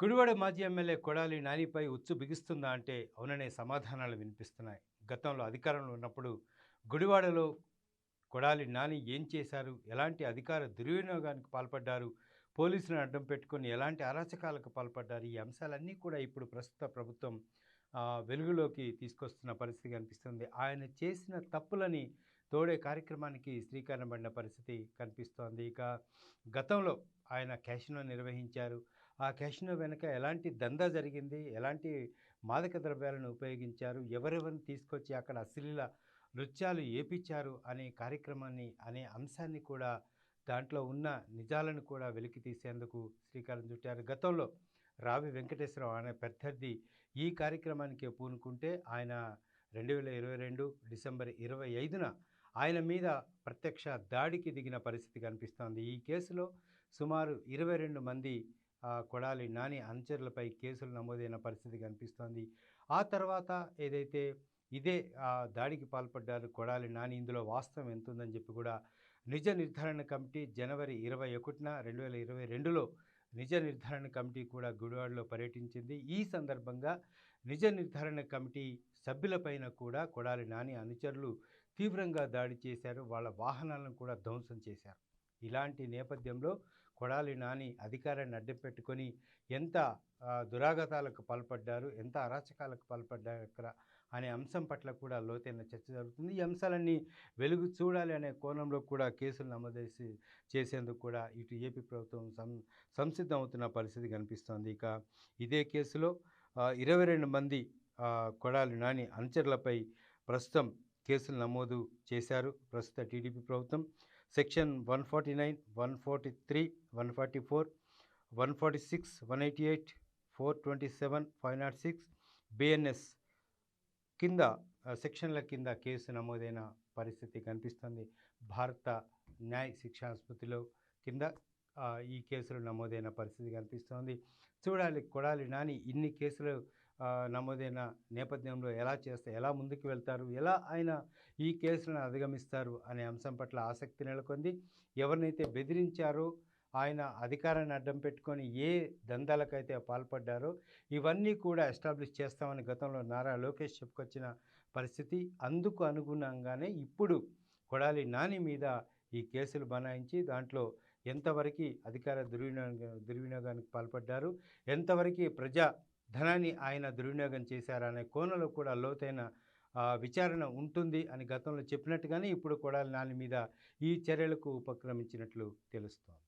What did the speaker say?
గుడివాడ మాజీ ఎమ్మెల్యే కొడాలి నానిపై ఉచ్చు బిగిస్తుందా అంటే అవుననే సమాధానాలు వినిపిస్తున్నాయి. గతంలో అధికారంలో ఉన్నప్పుడు గుడివాడలో కొడాలి నాని ఏం చేశారు? ఎలాంటి అధికార దుర్వినియోగానికి పాల్పడ్డారు? పోలీసులను అడ్డం పెట్టుకొని ఎలాంటి అరాచకాలకు పాల్పడ్డారు? ఈ అంశాలన్నీ కూడా ఇప్పుడు ప్రస్తుత ప్రభుత్వం వెలుగులోకి తీసుకొస్తున్న పరిస్థితి కనిపిస్తుంది ఆయన చేసిన తప్పులని తోడే కార్యక్రమానికి శ్రీకారం పడిన పరిస్థితి కనిపిస్తోంది. ఇక గతంలో ఆయన క్యాషినో నిర్వహించారు. ఆ క్యాషినో వెనుక ఎలాంటి దందా జరిగింది? ఎలాంటి మాదక ద్రవ్యాలను ఉపయోగించారు? ఎవరెవరిని తీసుకొచ్చి అక్కడ అశ్లీల నృత్యాలు ఏపించారు అనే కార్యక్రమాన్ని అనే అంశాన్ని కూడా దాంట్లో ఉన్న నిజాలను కూడా వెలికి తీసేందుకు శ్రీకారం చుట్టారు. గతంలో రావి వెంకటేశ్వరరావు అనే ప్రత్యర్థి ఈ కార్యక్రమానికి పూనుకుంటే ఆయన రెండు వేల ఇరవై రెండు డిసెంబర్ ఇరవై ఐదున ఆయన మీద ప్రత్యక్ష దాడికి దిగిన పరిస్థితి కనిపిస్తోంది. ఈ కేసులో సుమారు ఇరవై రెండు మంది కొడాలి నాని అనుచరులపై కేసులు నమోదైన పరిస్థితి కనిపిస్తోంది. ఆ తర్వాత ఏదైతే ఇదే దాడికి పాల్పడ్డారు కొడాలి నాని ఇందులో వాస్తవం ఎంత ఉందని చెప్పి కూడా నిజ నిర్ధారణ కమిటీ జనవరి ఇరవై ఒకటిన రెండు వేల ఇరవై రెండులో నిజ నిర్ధారణ కమిటీ కూడా గుడివాడలో పర్యటించింది. ఈ సందర్భంగా నిజ నిర్ధారణ కమిటీ సభ్యులపైన కూడా కొడాలి నాని అనుచరులు తీవ్రంగా దాడి చేశారు. వాళ్ళ వాహనాలను కూడా ధ్వంసం చేశారు. ఇలాంటి నేపథ్యంలో కొడాలి నాని అధికారాన్ని అడ్డం పెట్టుకొని ఎంత దురాగతాలకు పాల్పడ్డారు ఎంత అరాచకాలకు పాల్పడ్డారు అనే అంశం పట్ల కూడా లోతైన చర్చ జరుగుతుంది. ఈ అంశాలన్నీ వెలుగు చూడాలి అనే కోణంలో కూడా కేసులు నమోదేసి చేసేందుకు కూడా ఇటు ఏపీ ప్రభుత్వం సం సంసిద్ధం అవుతున్న పరిస్థితి కనిపిస్తోంది. ఇక ఇదే కేసులో ఇరవై రెండు మంది కొడాలి నాని అనుచరులపై ప్రస్తుతం కేసులు నమోదు చేశారు. ప్రస్తుత టీడీపీ ప్రభుత్వం section one forty nine one forty three one forty four one forty six one eighty eight four twenty seven five nought six BNS కింద సెక్షన్ల కింద కేసు నమోదైన పరిస్థితి కనిపిస్తుంది. భారత న్యాయ శిక్షాస్మృతిలో కింద ఈ కేసులు నమోదైన పరిస్థితి కనిపిస్తోంది. చూడాలి కొడాలి నాని ఇన్ని కేసులు నమోదైన నేపథ్యంలో ఎలా చేస్తే ఎలా ముందుకు వెళ్తారు ఎలా ఆయన ఈ కేసులను అధిగమిస్తారు అనే అంశం పట్ల ఆసక్తి నెలకొంది. ఎవరినైతే బెదిరించారో ఆయన అధికారాన్ని అడ్డం పెట్టుకొని ఏ దందాలకైతే పాల్పడ్డారో ఇవన్నీ కూడా ఎస్టాబ్లిష్ చేస్తామని గతంలో నారా లోకేష్ చెప్పుకొచ్చిన పరిస్థితి. అందుకు అనుగుణంగానే ఇప్పుడు కొడాలి నాని మీద ఈ కేసులు బనాయించి దాంట్లో ఎంతవరకు అధికార దుర్వినియోగ దుర్వినియోగానికి పాల్పడ్డారు ఎంతవరకు ప్రజా ధనాన్ని ఆయన దుర్వినియోగం చేశారనే కోణంలో కూడా లోతైన విచారణ ఉంటుంది అని గతంలో చెప్పినట్టుగానే ఇప్పుడు కొడాలి నాని మీద ఈ చర్యలకు ఉపక్రమించినట్లు తెలుస్తోంది.